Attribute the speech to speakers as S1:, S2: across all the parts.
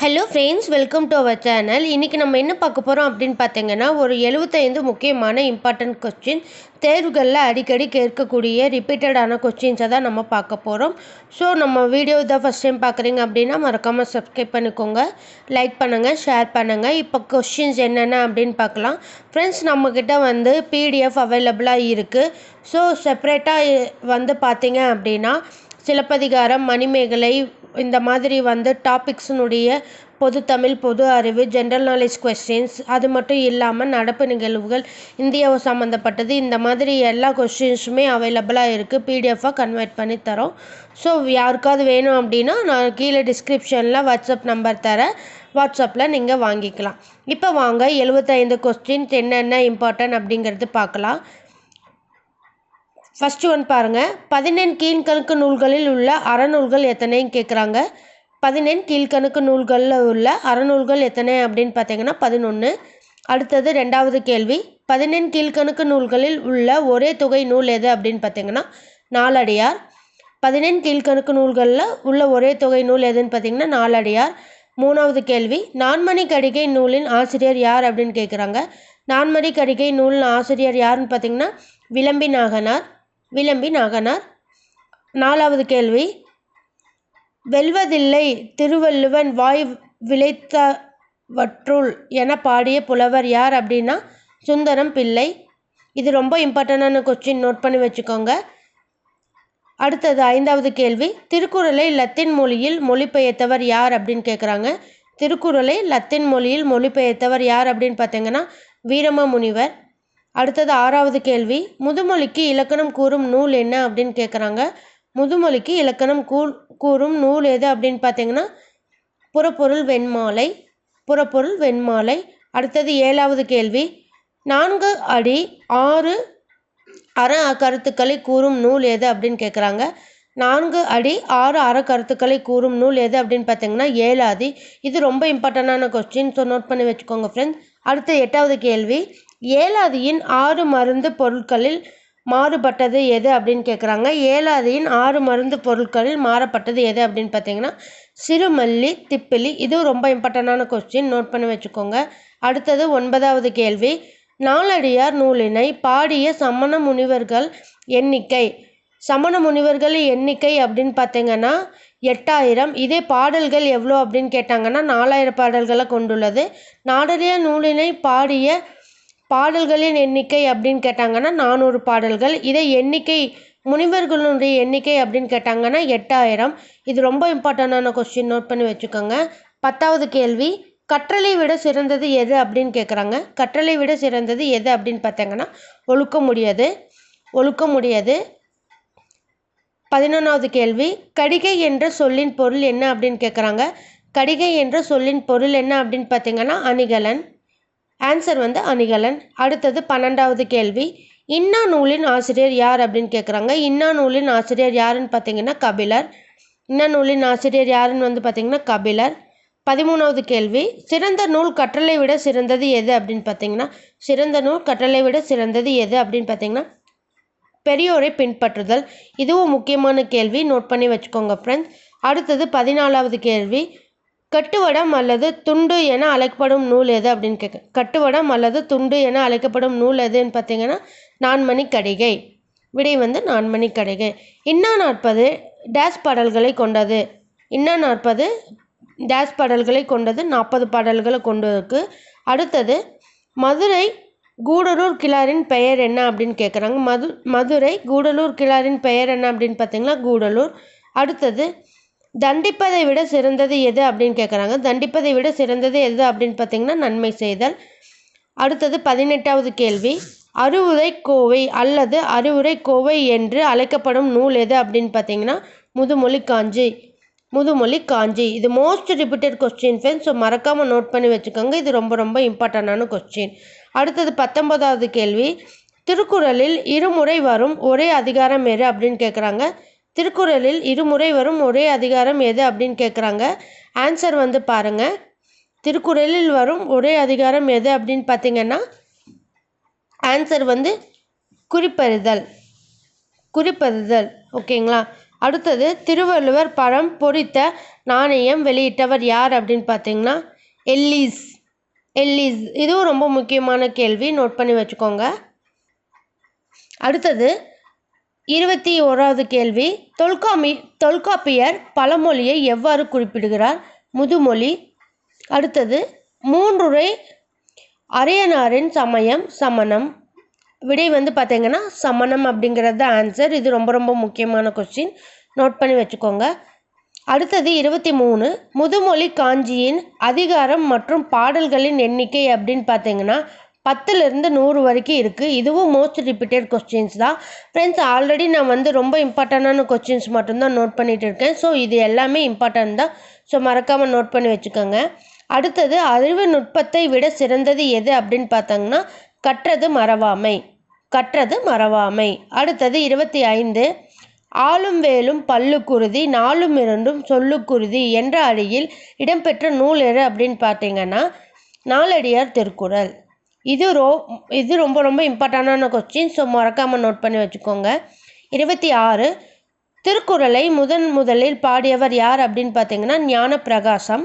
S1: Hello friends welcome to our channel இன்றைக்கி நம்ம என்ன பார்க்க போகிறோம் அப்படின்னு பார்த்தீங்கன்னா ஒரு எழுபத்தைந்து முக்கியமான இம்பார்ட்டன்ட் கொஸ்டின் தேர்வுகளில் அடிக்கடி கேட்கக்கூடிய ரிப்பீட்டடான கொஸ்டின்ஸை தான் நம்ம பார்க்க போகிறோம் ஸோ நம்ம வீடியோ தான் ஃபஸ்ட் டைம் பார்க்குறீங்க அப்படின்னா மறக்காமல் சப்ஸ்கிரைப் பண்ணிக்கோங்க. லைக் பண்ணுங்கள் ஷேர் பண்ணுங்கள் இப்போ கொஸ்டின்ஸ் என்னென்ன அப்படின்னு பார்க்கலாம். ஃப்ரெண்ட்ஸ் நம்மக்கிட்ட வந்து பிடிஎஃப் அவைலபிளாக இருக்குது ஸோ செப்ரேட்டாக வந்து பார்த்தீங்க அப்படின்னா சிலப்பதிகாரம் மணிமேகலை இந்த மாதிரி வந்து டாபிக்ஸினுடைய பொது தமிழ் பொது அறிவு ஜென்ரல் நாலேஜ் கொஸ்டின்ஸ் அது மட்டும் இல்லாமல் நடப்பு நிகழ்வுகள் இந்தியாவை சம்மந்தப்பட்டது இந்த மாதிரி எல்லா கொஸ்டின்ஸுமே அவைலபிளாக இருக்குது பிடிஎஃபாக கன்வெர்ட் பண்ணி தரோம். ஸோ யாருக்காவது வேணும் அப்படின்னா நான் கீழே டிஸ்கிரிப்ஷனில் வாட்ஸ்அப் நம்பர் தரேன் வாட்ஸ்அப்பில் நீங்கள் வாங்கிக்கலாம். இப்போ வாங்க எழுபத்தைந்து கொஸ்டின்ஸ் என்னென்ன இம்பார்ட்டன்ட் அப்படிங்கிறது பார்க்கலாம். ஃபஸ்ட்டு ஒன் பாருங்கள் பதினெண் கீழ்கணக்கு நூல்களில் உள்ள அறநூல்கள் எத்தனைன்னு கேட்குறாங்க பதினெண் கீழ்கணக்கு நூல்களில் உள்ள அறநூல்கள் எத்தனை அப்படின்னு பார்த்தீங்கன்னா பதினொன்று அடுத்தது ரெண்டாவது கேள்வி. பதினெண் கீழ்கணக்கு நூல்களில் உள்ள ஒரே தொகை நூல் எது அப்படின்னு பார்த்தீங்கன்னா நாலடியார். பதினெண் கீழ்கணக்கு நூல்களில் உள்ள ஒரே தொகை நூல் எதுன்னு பார்த்தீங்கன்னா நாலடியார். மூணாவது கேள்வி. நான்மணி கடிகை நூலின் ஆசிரியர் யார் அப்படின்னு கேட்குறாங்க நான்மணி கடிகை நூலின் ஆசிரியர் யாருன்னு பார்த்தீங்கன்னா விளம்பி நாகனார் விளம்பி நாகனார். நாலாவது கேள்வி. வெல்வதில்லை திருவள்ளுவன் வாய் விளைத்தவற்றுள் என பாடிய புலவர் யார் அப்படின்னா சுந்தரம் பிள்ளை. இது ரொம்ப இம்பார்ட்டண்டான கொஸ்டின் நோட் பண்ணி வச்சுக்கோங்க. அடுத்தது ஐந்தாவது கேள்வி. திருக்குறளை லத்தீன் மொழியில் மொழிபெயர்த்தவர் யார் அப்படின்னு கேட்குறாங்க திருக்குறளை லத்தீன் மொழியில் மொழிபெயர்த்தவர் யார் அப்படின்னு பார்த்தீங்கன்னா வீரம முனிவர் அடுத்தது ஆறாவது கேள்வி முதுமொழிக்கு இலக்கணம் கூறும் நூல் என்ன அப்படின்னு கேட்குறாங்க முதுமொழிக்கு இலக்கணம் கூ கூறும் நூல் எது அப்படின்னு பார்த்தீங்கன்னா புறப்பொருள் வெண்மாலை புறப்பொருள் வெண்மாலை. அடுத்தது ஏழாவது கேள்வி நான்கு அடி ஆறு அற கருத்துக்களை கூறும் நூல் எது அப்படின்னு கேட்குறாங்க நான்கு அடி ஆறு அற கருத்துக்களை கூறும் நூல் எது அப்படின்னு பார்த்தீங்கன்னா ஏழாதி இது ரொம்ப இம்பார்ட்டண்டான கொஸ்டின் ஸோ நோட் பண்ணி வச்சுக்கோங்க ஃப்ரெண்ட்ஸ் அடுத்த எட்டாவது கேள்வி ஏழாதியின் ஆறு மருந்து பொருட்களில் மாறுபட்டது எது அப்படின்னு கேட்குறாங்க ஏழாதியின் ஆறு மருந்து பொருட்களில் மாறப்பட்டது எது அப்படின்னு பார்த்தீங்கன்னா சிறுமல்லி திப்பிலி இதுவும் ரொம்ப இம்பார்ட்டண்டான கொஸ்டின் நோட் பண்ணி வச்சுக்கோங்க. அடுத்தது ஒன்பதாவது கேள்வி. நாலடியார் நூலினை பாடிய சமண முனிவர்கள் எண்ணிக்கை. சமண முனிவர்கள் எண்ணிக்கை அப்படின்னு பார்த்தீங்கன்னா எட்டாயிரம். இதே பாடல்கள் எவ்வளோ அப்படின்னு கேட்டாங்கன்னா நாலாயிரம் பாடல்களை கொண்டுள்ளது. நாடறியார் நூலினை பாடிய பாடல்களின் எண்ணிக்கை அப்படின்னு கேட்டாங்கன்னா நானூறு பாடல்கள். இதை எண்ணிக்கை முனிவர்களுடைய எண்ணிக்கை அப்படின்னு கேட்டாங்கன்னா எட்டாயிரம். இது ரொம்ப இம்பார்ட்டண்டான கொஸ்டின் நோட் பண்ணி வச்சுக்கோங்க. பத்தாவது கேள்வி கற்றலை விட சிறந்தது எது அப்படின்னு கேட்குறாங்க கற்றலை விட சிறந்தது எது அப்படின்னு பார்த்தாங்கன்னா ஒழுக்க முடியாது ஒழுக்க முடியாது. பதினொன்றாவது கேள்வி கடிகை என்ற சொல்லின் பொருள் என்ன அப்படின்னு கேட்குறாங்க கடிகை என்ற சொல்லின் பொருள் என்ன அப்படின்னு பார்த்தீங்கன்னா அணிகலன். ஆன்சர் வந்து அணிகலன். அடுத்தது பன்னெண்டாவது கேள்வி. இன்னா நூலின் ஆசிரியர் யார் அப்படின்னு கேட்குறாங்க இன்னா நூலின் ஆசிரியர் யாருன்னு பார்த்தீங்கன்னா கபிலர். இன்னா நூலின் ஆசிரியர் யாருன்னு வந்து பார்த்தீங்கன்னா கபிலர். பதிமூணாவது கேள்வி. சிறந்த நூல் கற்றலை விட சிறந்தது எது அப்படின்னு பார்த்தீங்கன்னா சிறந்த நூல் கற்றலை விட சிறந்தது எது அப்படின்னு பார்த்தீங்கன்னா பெரியோரை பின்பற்றுதல். இதுவும் முக்கியமான கேள்வி. நோட் பண்ணி வச்சுக்கோங்க ஃப்ரெண்ட்ஸ் அடுத்தது பதினாலாவது கேள்வி. கட்டுவடம் அல்லது துண்டு என அழைக்கப்படும் நூல் எது அப்படின்னு கேட்க கட்டுவடம் அல்லது துண்டு என அழைக்கப்படும் நூல் எதுன்னு பார்த்தீங்கன்னா நான்மணி கடிகை. விடை வந்து நான்மணி கடிகை. இன்னா நாற்பது டேஸ் பாடல்களை கொண்டது. இன்னா நாற்பது டேஸ் பாடல்களை கொண்டது நாற்பது பாடல்களை கொண்டு அடுத்தது மதுரை கூடலூர் கிளாரின் பெயர் என்ன அப்படின்னு கேட்குறாங்க மது மதுரை கூடலூர் கிளாரின் பெயர் என்ன அப்படின்னு பார்த்தீங்கன்னா கூடலூர். அடுத்தது தண்டிப்பதை விட சிறந்தது எது அப்படின்னு கேட்குறாங்க தண்டிப்பதை விட சிறந்தது எது அப்படின்னு பார்த்தீங்கன்னா நன்மை செய்தல். அடுத்தது பதினெட்டாவது கேள்வி. அறுவுரை கோவை அல்லது அறுவுரை கோவை என்று அழைக்கப்படும் நூல் எது அப்படின்னு பார்த்தீங்கன்னா முதுமொழி காஞ்சி. முதுமொழி காஞ்சி. இது most repeated question friends so மறக்காமல் நோட் பண்ணி வச்சுக்கோங்க. இது ரொம்ப ரொம்ப இம்பார்ட்டண்டான கொஸ்டின் அடுத்தது பத்தொன்பதாவது கேள்வி. திருக்குறளில் இருமுறை வரும் ஒரே அதிகாரம் எது அப்படின்னு கேட்குறாங்க திருக்குறளில் இருமுறை வரும் ஒரே அதிகாரம் எது அப்படின்னு கேட்குறாங்க ஆன்சர் வந்து பாருங்கள் திருக்குறளில் வரும் ஒரே அதிகாரம் எது அப்படின்னு பார்த்தீங்கன்னா ஆன்சர் வந்து குறிப்பறிதல். குறிப்பறிதல். ஓகேங்களா? அடுத்தது திருவள்ளுவர் பழம் பொறித்த நாணயம் வெளியிட்டவர் யார் அப்படின்னு பார்த்தீங்கன்னா எல்லீஸ். எல்லீஸ். இதுவும் ரொம்ப முக்கியமான கேள்வி. நோட் பண்ணி வச்சுக்கோங்க. அடுத்தது இருபத்தி ஓராவது கேள்வி. தொல்காமி தொல்காப்பியர் பழமொழியை எவ்வாறு குறிப்பிடுகிறார்? முதுமொழி. அடுத்தது மூன்றுரை அரியனாரின் சமயம் சமணம். விடை வந்து பார்த்தீங்கன்னா சமணம் அப்படிங்கிறது தான் ஆன்சர் இது ரொம்ப ரொம்ப முக்கியமான கொஸ்டின் நோட் பண்ணி வச்சுக்கோங்க. அடுத்தது இருபத்தி மூணு. முதுமொழி காஞ்சியின் அதிகாரம் மற்றும் பாடல்களின் எண்ணிக்கை அப்படின்னு பார்த்தீங்கன்னா பத்துலேருந்து நூறு வரைக்கும் இருக்குது இதுவும் மோஸ்ட் ரிப்பீட்டட் கொஸ்டின்ஸ் தான். ஃப்ரெண்ட்ஸ் ஆல்ரெடி நான் வந்து ரொம்ப இம்பார்ட்டண்டான கொஸ்டின்ஸ் மட்டும்தான் நோட் பண்ணிகிட்டு இருக்கேன். ஸோ இது எல்லாமே இம்பார்ட்டன்ட் தான். ஸோ மறக்காமல் நோட் பண்ணி வச்சுக்கோங்க. அடுத்தது அறிவு நுட்பத்தை விட சிறந்தது எது அப்படின்னு பார்த்தாங்கன்னா கற்றது மறவாமை. கற்றது மறவாமை. அடுத்தது இருபத்தி ஐந்து ஆளும் வேலும் பல்லுக்குருதி நாளும் இரண்டும் சொல்லுக்குருதி என்ற அடியில் இடம்பெற்ற நூல் எது அப்படின்னு பார்த்தீங்கன்னா நாலடியார் திருக்குறள். இது ரோ இது ரொம்ப ரொம்ப இம்பார்ட்டண்டான கொஸ்டின் ஸோ மறக்காமல் நோட் பண்ணி வச்சுக்கோங்க. இருபத்தி ஆறு திருக்குறளை முதன் முதலில் பாடியவர் யார் அப்படின்னு பார்த்தீங்கன்னா ஞான பிரகாசம்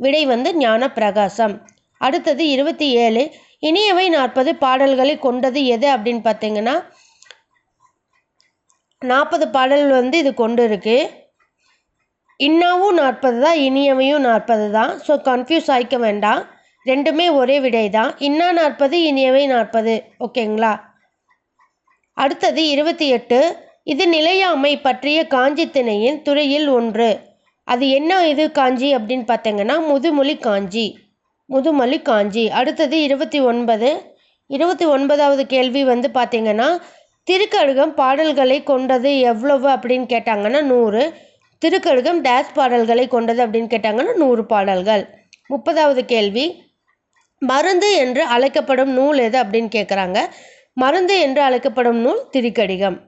S1: விடை வந்து ஞான பிரகாசம் அடுத்தது இருபத்தி ஏழு இனியவை நாற்பது பாடல்களை கொண்டது எது அப்படின்னு பார்த்தீங்கன்னா நாற்பது பாடல் வந்து இது கொண்டு இருக்கு. இன்னாவும் நாற்பது தான் இனியவையும் நாற்பது தான் ஸோ கன்ஃபியூஸ் ஆகிக்க வேண்டாம். ரெண்டுமே ஒரே விடை தான் இன்னா நாற்பது இனியவை நாற்பது. ஓகேங்களா? அடுத்தது இருபத்தி எட்டு. இது நிலையாமை பற்றிய காஞ்சி திணையின் துறையில் ஒன்று. அது என்ன இது காஞ்சி அப்படின்னு பார்த்தீங்கன்னா முதுமொழி காஞ்சி. முதுமொழி காஞ்சி. அடுத்தது இருபத்தி ஒன்பது. இருபத்தி ஒன்பதாவது கேள்வி வந்து பார்த்தீங்கன்னா திருக்கழுகம் பாடல்களை கொண்டது எவ்வளவு அப்படின்னு கேட்டாங்கன்னா நூறு. திருக்கழுகம் டேஸ் பாடல்களை கொண்டது அப்படின்னு கேட்டாங்கன்னா நூறு பாடல்கள். முப்பதாவது கேள்வி. மருந்து என்று அழைக்கப்படும் நூல் எது அப்படின்னு கேட்குறாங்க மருந்து என்று அழைக்கப்படும் நூல் திருக்கடிகம்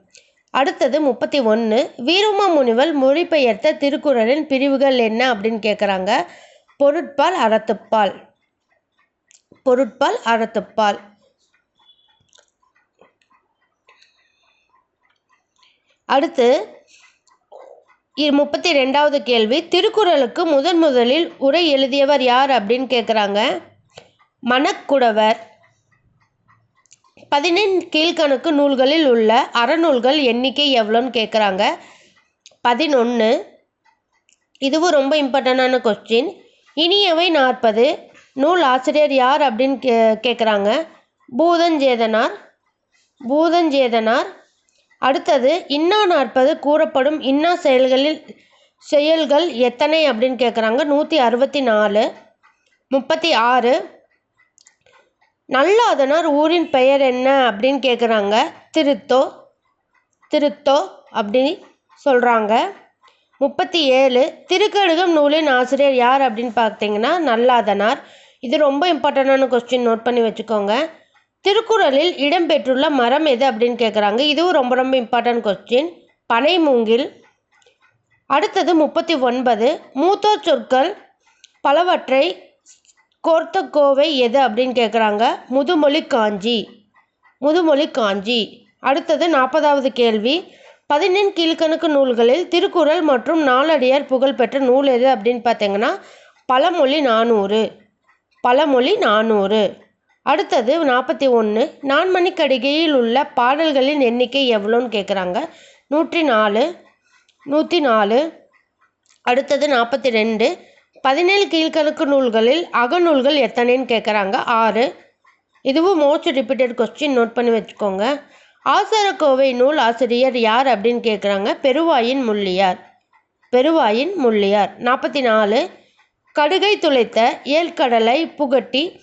S1: அடுத்தது முப்பத்தி ஒன்று வீரம முனிவர் மொழிபெயர்த்த திருக்குறளின் பிரிவுகள் என்ன அப்படின்னு கேட்குறாங்க பொருட்பால் அறத்துப்பால். பொருட்பால் அறத்துப்பால். அடுத்து முப்பத்தி ரெண்டாவது கேள்வி. திருக்குறளுக்கு முதன் முதலில் உரை எழுதியவர் யார் அப்படின்னு கேட்குறாங்க மணக்குடவர் பதினெண் கீழ்கணக்கு நூல்களில் உள்ள அறநூல்கள் எண்ணிக்கை எவ்வளோன்னு கேட்குறாங்க பதினொன்று இதுவும் ரொம்ப இம்பார்ட்டண்டான கொஸ்டின் இனியவை நாற்பது. நூல் ஆசிரியர் யார் அப்படின்னு கே கேட்குறாங்க பூதஞ்சேதனார். பூதஞ்சேதனார். அடுத்தது இன்னா நாற்பது கூறப்படும் இன்னா செயல்களில் செயல்கள் எத்தனை அப்படின்னு கேட்குறாங்க நூற்றி அறுபத்தி நாலு. முப்பத்தி ஆறு. நல்லாதனார் ஊரின் பெயர் என்ன அப்படின்னு கேட்குறாங்க திருத்தோ திருத்தோ அப்படின்னு சொல்கிறாங்க முப்பத்தி ஏழு திருக்கழுகம் நூலின் ஆசிரியர் யார் அப்படின்னு பார்த்தீங்கன்னா நல்லாதனார் இது ரொம்ப இம்பார்ட்டண்டான கொஸ்டின் நோட் பண்ணி வச்சுக்கோங்க. திருக்குறளில் இடம்பெற்றுள்ள மரம் எது அப்படின்னு கேட்குறாங்க இதுவும் ரொம்ப ரொம்ப இம்பார்ட்டன்ட் கொஸ்டின் பனை மூங்கில் அடுத்தது முப்பத்தி ஒன்பது மூத்தோர் சொற்கள் பலவற்றை கோர்த்த கோவை எது அப்படின்னு கேட்குறாங்க முதுமொழி காஞ்சி. முதுமொழி காஞ்சி. அடுத்தது நாற்பதாவது கேள்வி. பதினெண் கீழ்க்கணக்கு நூல்களில் திருக்குறள் மற்றும் நாலடியார் புகழ்பெற்ற நூல் எது அப்படின்னு பார்த்தீங்கன்னா பழமொழி நானூறு. பழமொழி நானூறு. அடுத்தது நாற்பத்தி ஒன்று நான்மணிக்கடிகையில் உள்ள பாடல்களின் எண்ணிக்கை எவ்வளோன்னு கேட்குறாங்க நூற்றி நாலு. நூற்றி நாலு. அடுத்தது நாற்பத்தி ரெண்டு. பதினேழு கீழ்கணக்கு நூல்களில் அகநூல்கள் எத்தனைன்னு கேட்குறாங்க ஆறு. இதுவும் மோஸ்ட் ரிப்பீட்டட் கொஸ்டின் நோட் பண்ணி வச்சுக்கோங்க. ஆசாரக்கோவை நூல் ஆசிரியர் யார் அப்படின்னு கேட்குறாங்க பெருவாயின் முள்ளியார். பெருவாயின் முள்ளியார். நாற்பத்தி நாலு கடுகை துளைத்த ஏழ்கடலை புகட்டி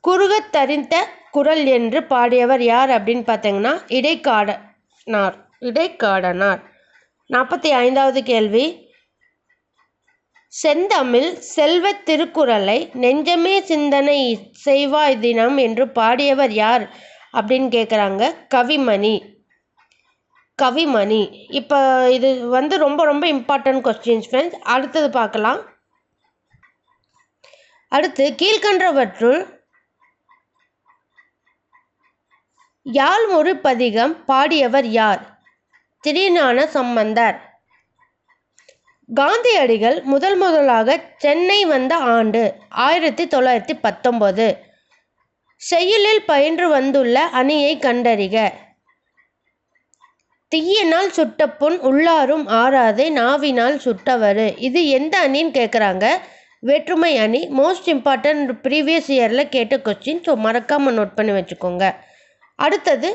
S1: குறுகத் தரிந்த குரல் என்று பாடியவர் யார் அப்படின்னு பார்த்தீங்கன்னா இடைக்காடனார் இடைக்காடனார். நாற்பத்தி ஐந்தாவது கேள்வி. செந்தமிழ் செல்வத் திருக்குறளை நெஞ்சமே சிந்தனை செய்வாய் தினம் என்று பாடியவர் யார் அப்படின்னு கேட்குறாங்க கவிமணி. கவிமணி. இப்போ இது வந்து ரொம்ப ரொம்ப இம்பார்ட்டன்ட் கொஸ்டின்ஸ் ஃப்ரெண்ட்ஸ் அடுத்தது பார்க்கலாம். அடுத்து கீழ்கன்றவற்றுள் யாழ்மொழி பதிகம் பாடியவர் யார்? திருஞான சம்பந்தர். காந்தியடிகள் முதல் முதலாக சென்னை வந்த ஆண்டு ஆயிரத்தி தொள்ளாயிரத்தி பத்தொம்போது. செய்யுளில் பயின்று வந்துள்ள அணியை கண்டறிக. தீயினால் சுட்ட புண் உள்ளாரும் ஆறாதே நாவினால் சுட்டவரு. இது எந்த அணின்னு கேட்குறாங்க வேற்றுமை அணி. மோஸ்ட் இம்பார்ட்டன்ட் ப்ரீவியஸ் இயரில் கேட்ட கொஸ்டின் ஸோ மறக்காமல் நோட் பண்ணி வச்சுக்கோங்க. அடுத்தது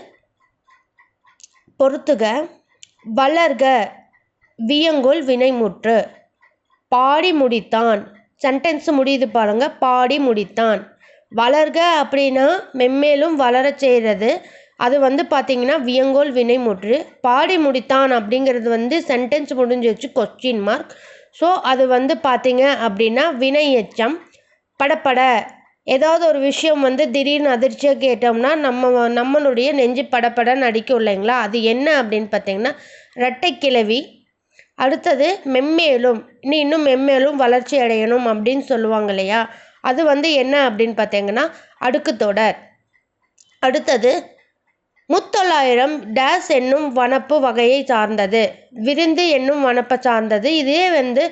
S1: பொறுத்துக. வளர்க. வியங்கோல் வினைமுற்று. பாடி முடித்தான். சென்டென்ஸ் முடியுது பாருங்க. பாடி முடித்தான். வளர்க அப்படின்னா மென்மேலும் வளரச் செய்கிறது. அது வந்து பார்த்தீங்கன்னா வியங்கோல் வினைமுற்று. பாடி முடித்தான் அப்படிங்கிறது வந்து சென்டென்ஸ் முடிஞ்சிச்சு கொஸ்டின் மார்க் ஸோ அது வந்து பார்த்தீங்க அப்படின்னா வினை எச்சம். படப்பட ஏதாவது ஒரு விஷயம் வந்து திடீர்னு அதிர்ச்சியாக கேட்டோம்னா நம்ம நம்மளுடைய நெஞ்சு படப்பட நடிக்கும் இல்லைங்களா? அது என்ன அப்படின்னு பார்த்தீங்கன்னா ரெட்டை கிளவி. அடுத்தது மெம்மேலும் நீ இன்னும் மெம்மேலும் வளர்ச்சி அடையணும் அப்படின்னு சொல்லுவாங்க இல்லையா? அது வந்து என்ன அப்படின்னு பார்த்தீங்கன்னா அடுக்கு தொடர். அடுத்தது முத்தொள்ளாயிரம் டேஸ் என்னும் வனப்பு வகையை சார்ந்தது. விருந்து என்னும் வனப்பை சார்ந்தது. இதே வந்து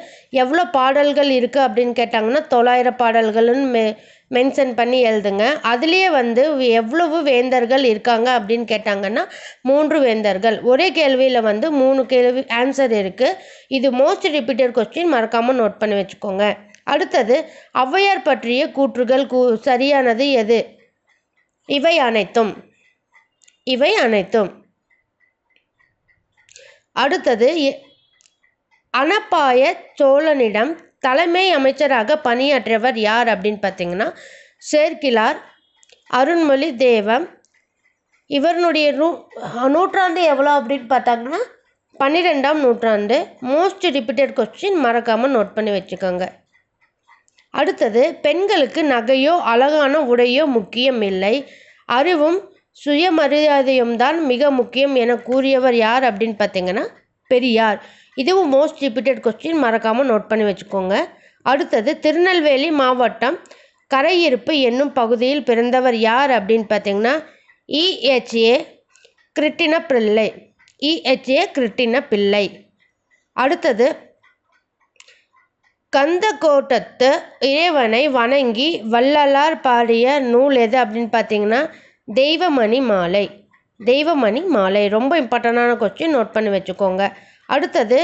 S1: எவ்வளோ பாடல்கள் இருக்குது அப்படின்னு கேட்டாங்கன்னா தொள்ளாயிரம் பாடல்கள்னு மே மென்ஷன் பண்ணி எழுதுங்க. அதுலேயே வந்து எவ்வளவு வேந்தர்கள் இருக்காங்க அப்படின்னு கேட்டாங்கன்னா மூன்று வேந்தர்கள். ஒரே கேள்வியில் வந்து மூணு கேள்வி ஆன்சர் இருக்குது இது மோஸ்ட் ரிப்பீட்டட் கொஸ்டின் மறக்காமல் நோட் பண்ணி வச்சுக்கோங்க. அடுத்தது ஔவையார் பற்றிய கூற்றுகள் கூ சரியானது எது? இவை அனைத்தும். இவை அனைத்தும். அடுத்தது எ- அனப்பாய சோழனிடம் தலைமை அமைச்சராக பணியாற்றியவர் யார் அப்படின்னு பார்த்தீங்கன்னா சேர்க்கிலார் அருண்மொழி தேவம். இவருடைய நூ நூற்றாண்டு எவ்வளோ அப்படின்னு பார்த்தாங்கன்னா பன்னிரெண்டாம் நூற்றாண்டு. மோஸ்ட் ரிப்பீட்டட் கொஸ்டின் மறக்காமல் நோட் பண்ணி வச்சுக்கோங்க. அடுத்தது பெண்களுக்கு நகையோ அழகான உடையோ முக்கியம் இல்லை. அறிவும் சுயமரியாதையும் தான் மிக முக்கியம் என கூறியவர் யார் அப்படின்னு பார்த்தீங்கன்னா பெரியார். இதுவும் மோஸ்ட் ரிப்பீட்டட் கொஸ்டின் மறக்காமல் நோட் பண்ணி வச்சுக்கோங்க. அடுத்தது திருநெல்வேலி மாவட்டம் கரையிருப்பு என்னும் பகுதியில் பிறந்தவர் யார் அப்படின்னு பார்த்தீங்கன்னா இஹெச்ஏ கிருட்டின பிள்ளை இஹெச்ஏ கிருட்டின பிள்ளை அடுத்தது கந்தக்கோட்டத்து இறைவனை வணங்கி வள்ளலார் பாடிய நூல் எது அப்படின்னு பார்த்தீங்கன்னா தெய்வமணி மாலை. தெய்வமணி மாலை. ரொம்ப இம்பார்ட்டண்டான கொஸ்டின் நோட் பண்ணி வச்சுக்கோங்க. அடுத்தது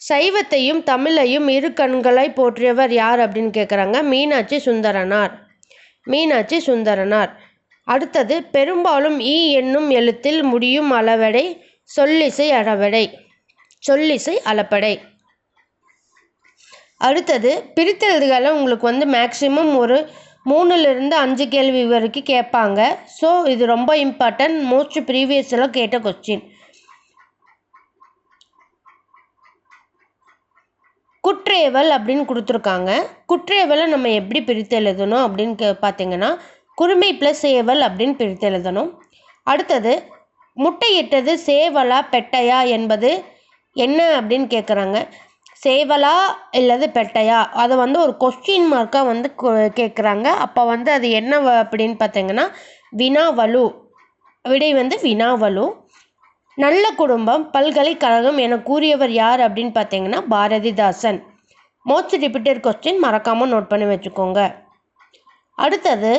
S1: சைவத்தையும் தமிழையும் இரு கண்களாய் போற்றியவர் யார் அப்படின்னு கேட்குறாங்க மீனாட்சி சுந்தரனார். மீனாட்சி சுந்தரனார். அடுத்தது பெரும்பாலும் ஈ என்னும் எழுத்தில் முடியும் அளவடை சொல்லிசை அளவடை சொல்லிசை அளப்படை. அடுத்தது பிரித்தெழுதுகளை உங்களுக்கு வந்து மேக்சிமம் ஒரு மூணுலேருந்து அஞ்சு கேள்வி வரைக்கும் கேட்பாங்க. ஸோ இது ரொம்ப இம்பார்ட்டன்ட் மோஸ்ட் ப்ரீவியஸில் கேட்ட கொஸ்டின் குற்றேவல் அப்படின்னு கொடுத்துருக்காங்க. குற்றேவலை நம்ம எப்படி பிரித்து எழுதணும் அப்படின்னு கே பார்த்தீங்கன்னா குறுமை ப்ளஸ் ஏவல் அப்படின்னு பிரித்து எழுதணும். அடுத்தது முட்டையிட்டது சேவலா பெட்டையா என்பது என்ன அப்படின்னு கேட்குறாங்க சேவலா இல்லது பெட்டையா? அதை வந்து ஒரு கொஸ்டின் மார்க்காக வந்து கேட்குறாங்க அப்போ வந்து அது என்ன அப்படின்னு பார்த்தீங்கன்னா வினாவலு. விடை வந்து வினாவலு. நல்ல குடும்பம் பல்கலைக்கழகம் என கூறியவர் யார் அப்படின்னு பார்த்தீங்கன்னா பாரதிதாசன். மோஸ்ட் ரிப்பீட்டட் கொஸ்டின் மறக்காமல் நோட் பண்ணி வச்சுக்கோங்க. அடுத்தது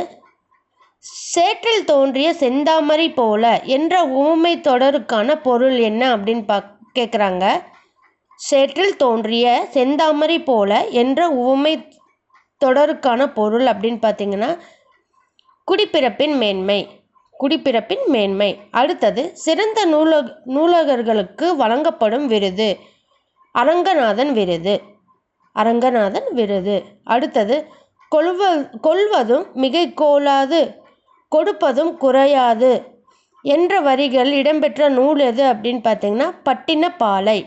S1: சேற்றில் தோன்றிய செந்தாமரை போல என்ற ஊமை தொடருக்கான பொருள் என்ன அப்படின்னு பா கேட்குறாங்க சேற்றில் தோன்றிய செந்தாமரை போல என்ற ஊமை தொடருக்கான பொருள் அப்படின்னு பார்த்தீங்கன்னா குடிப்பிறப்பின் மேன்மை. குடிப்பிறப்பின் மேன்மை. அடுத்தது சிறந்த நூலக நூலகர்களுக்கு வழங்கப்படும் விருது. அரங்கநாதன் விருது. அரங்கநாதன் விருது. அடுத்தது கொள்வ கொள்வதும் மிகை கோலாது கொடுப்பதும் குறையாது. என்ற வரிகள் இடம்பெற்ற நூல் எது அப்படின்னு பார்த்தீங்கன்னா Pattinappalai.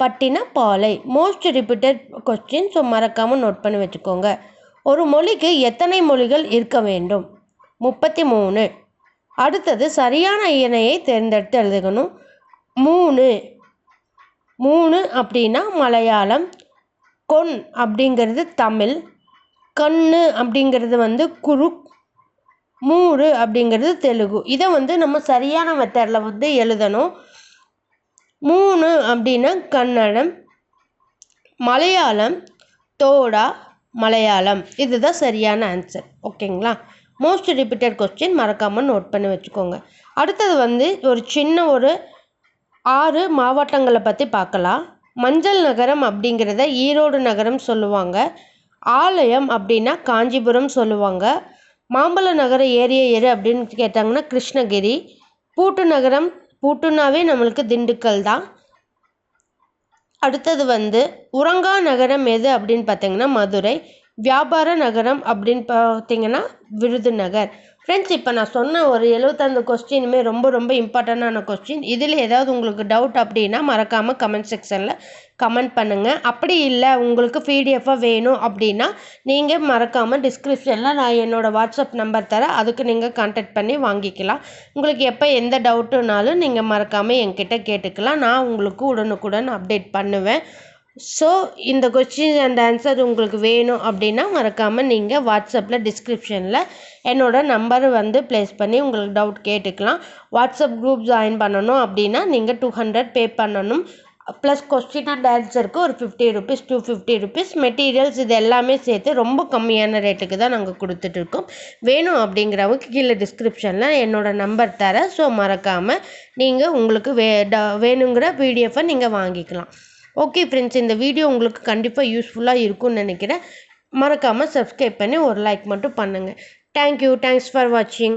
S1: Pattinappalai. Most repeated question so மறக்காமல் நோட் பண்ணி வச்சுக்கோங்க. ஒரு மொழிக்கு எத்தனை மொழிகள் இருக்க வேண்டும்? முப்பத்தி மூணு. அடுத்தது சரியான இணையை தேர்ந்தெடுத்து எழுதுகணும் மூணு. மூணு அப்படின்னா மலையாளம். கொன் அப்படிங்கிறது தமிழ். கண்ணு அப்படிங்கிறது வந்து குருக் மூறு அப்படிங்கிறது தெலுங்கு. இதை வந்து நம்ம சரியான மெத்தடில் வந்து எழுதணும். மூணு அப்படின்னா கன்னடம். மலையாளம். தோடா. மலையாளம். இதுதான் சரியான ஆன்சர் ஓகேங்களா மோஸ்ட் ரிப்பீட்டட் கொஸ்டின் மறக்காமல் நோட் பண்ணி வச்சுக்கோங்க. அடுத்தது வந்து ஒரு சின்ன ஒரு ஆறு மாவட்டங்களை பற்றி பார்க்கலாம். மஞ்சள் நகரம் அப்படிங்கிறத ஈரோடு நகரம் சொல்லுவாங்க. ஆலயம் அப்படின்னா காஞ்சிபுரம் சொல்லுவாங்க. மாம்பழ நகர ஏரிய எரு அப்படின்னு கேட்டாங்கன்னா கிருஷ்ணகிரி. பூட்டு நகரம் பூட்டுனாவே நம்மளுக்கு திண்டுக்கல் தான். அடுத்தது வந்து உறங்கா நகரம் எது அப்படின்னு பார்த்தீங்கன்னா மதுரை. வியாபார நகரம் அப்படின்னு பார்த்தீங்கன்னா விருதுநகர் ஃப்ரெண்ட்ஸ் இப்போ நான் சொன்ன ஒரு எழுபத்தஞ்சு கொஸ்டினுமே ரொம்ப ரொம்ப இம்பார்ட்டண்டான கொஸ்டின் இதில் ஏதாவது உங்களுக்கு டவுட் அப்படின்னா மறக்காமல் கமெண்ட் செக்ஷனில் கமெண்ட் பண்ணுங்கள் அப்படி இல்லை உங்களுக்கு பிடிஎஃபாக வேணும் அப்படின்னா நீங்கள் மறக்காமல் டிஸ்கிரிப்ஷனில் நான் என்னோடய வாட்ஸ்அப் நம்பர் தரேன். அதுக்கு நீங்கள் கான்டாக்ட் பண்ணி வாங்கிக்கலாம். உங்களுக்கு எப்போ எந்த டவுட்டுனாலும் நீங்கள் மறக்காமல் என்கிட்ட கேட்டுக்கலாம். நான் உங்களுக்கு உடனுக்குடன் அப்டேட் பண்ணுவேன். ஸோ இந்த கொஸ்டின் அண்ட் ஆன்சர் உங்களுக்கு வேணும் அப்படின்னா மறக்காமல் நீங்கள் வாட்ஸ்அப்பில் டிஸ்கிரிப்ஷனில் என்னோடய நம்பர் வந்து ப்ளேஸ் பண்ணி உங்களுக்கு டவுட் கேட்டுக்கலாம். வாட்ஸ்அப் குரூப் ஜாயின் பண்ணணும் அப்படின்னா நீங்கள் டூ ஹண்ட்ரட் பே பண்ணணும். ப்ளஸ் கொஸ்டின் அண்ட் ஆன்சருக்கு ஒரு fifty rupees two fifty rupees materials இது எல்லாமே சேர்த்து ரொம்ப கம்மியான ரேட்டுக்கு தான் நாங்கள் கொடுத்துட்ருக்கோம் வேணும் அப்படிங்கிறவங்க கீழே டிஸ்கிரிப்ஷனில் என்னோடய நம்பர் தரேன். ஸோ மறக்காமல் நீங்கள் உங்களுக்கு வே ட வேணுங்கிற பிடிஎஃபை நீங்கள் வாங்கிக்கலாம். ஓகே ஃப்ரெண்ட்ஸ் இந்த வீடியோ உங்களுக்கு கண்டிப்பாக யூஸ்ஃபுல்லாக இருக்கும்னு நினைக்கிறேன். மறக்காமல் சப்ஸ்கிரைப் பண்ணி ஒரு லைக் மட்டும் பண்ணுங்கள் தேங்க்யூ தேங்க்ஸ் ஃபார் வாட்சிங்